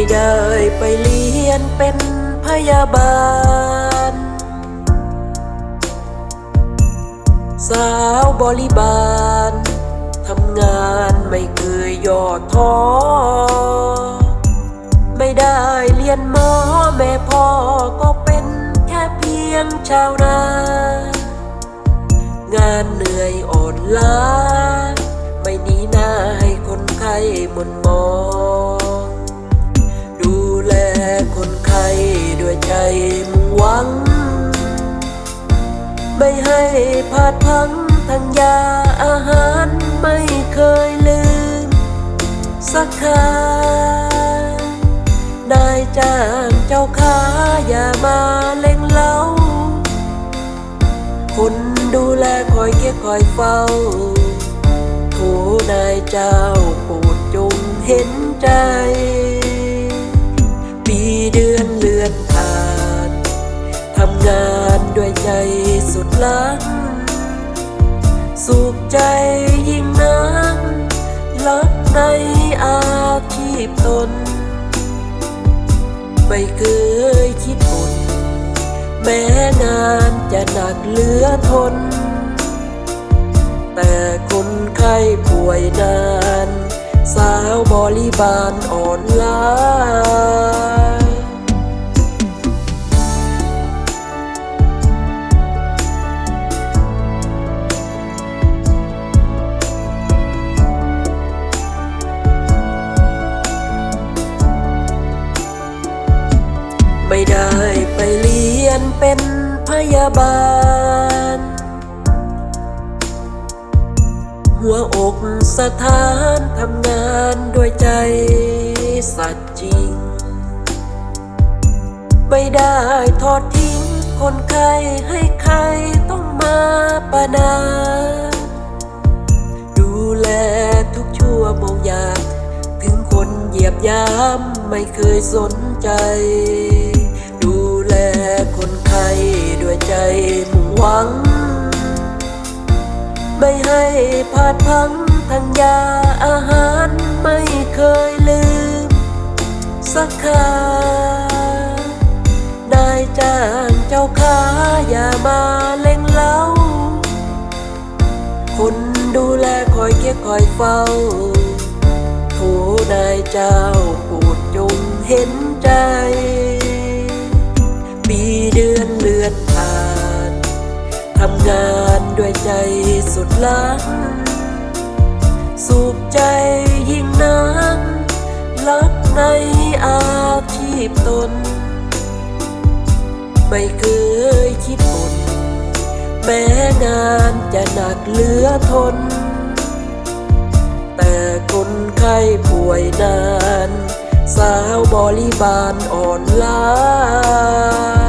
ไม่ได้ไปเรียนเป็นพยาบาล สาวบริบาลทำงานไม่เคยย่อท้อ ไม่ได้เรียนหมอแม่พ่อก็เป็นแค่เพียงชาวนา งานเหนื่อยอ่อนล้า ไม่นีหน้าให้คนไข้หมนมอ มุ่งหวัง ไม่ให้พลาดพังทางยาอาหารไม่เคยลืม สักครานายจ้างเจ้าขาอย่ามาเล่งเล้าคนดูแลคอยเคียคอยเฝ้าโถนายเจ้าโปรดจงเห็นใจ ทำงานด้วยใจสุดลักสุขใจยิ่งนักรักในอาชีพตน ไม่เคยคิดอดแม้งานจะหนักเหลือทน แต่คนไข้ป่วยนาน สาวบริบาลอ่อนล้า พยาบาล หัวอกสถานทำงานด้วยใจสัตย์จริง ไม่ได้ทอดทิ้งคนไข้ให้ใครต้องมาประนามดูแลทุกชั่วโมงยามถึงคนเหยียบย้ำไม่เคยสนใจ ใจมุ่งหวัง ไม่ให้พลาดพังทางยาอาหารไม่เคยลืม สักครานายจ้างเจ้าขาอย่ามาเล่งเล้า คนดูแลคอยเคียคอยเฝ้าโถนายเจ้าโปรดจงเห็นใจ ปีเดือนเลือนผ่าน ทำงานด้วยใจสุดลักสุขใจยิ่งนักรักในอาชีพตน ไม่เคยคิดอดแม้งานจะหนักเหลือทน แต่คนไข้ป่วยนาน สาวบริบาลอ่อนล้า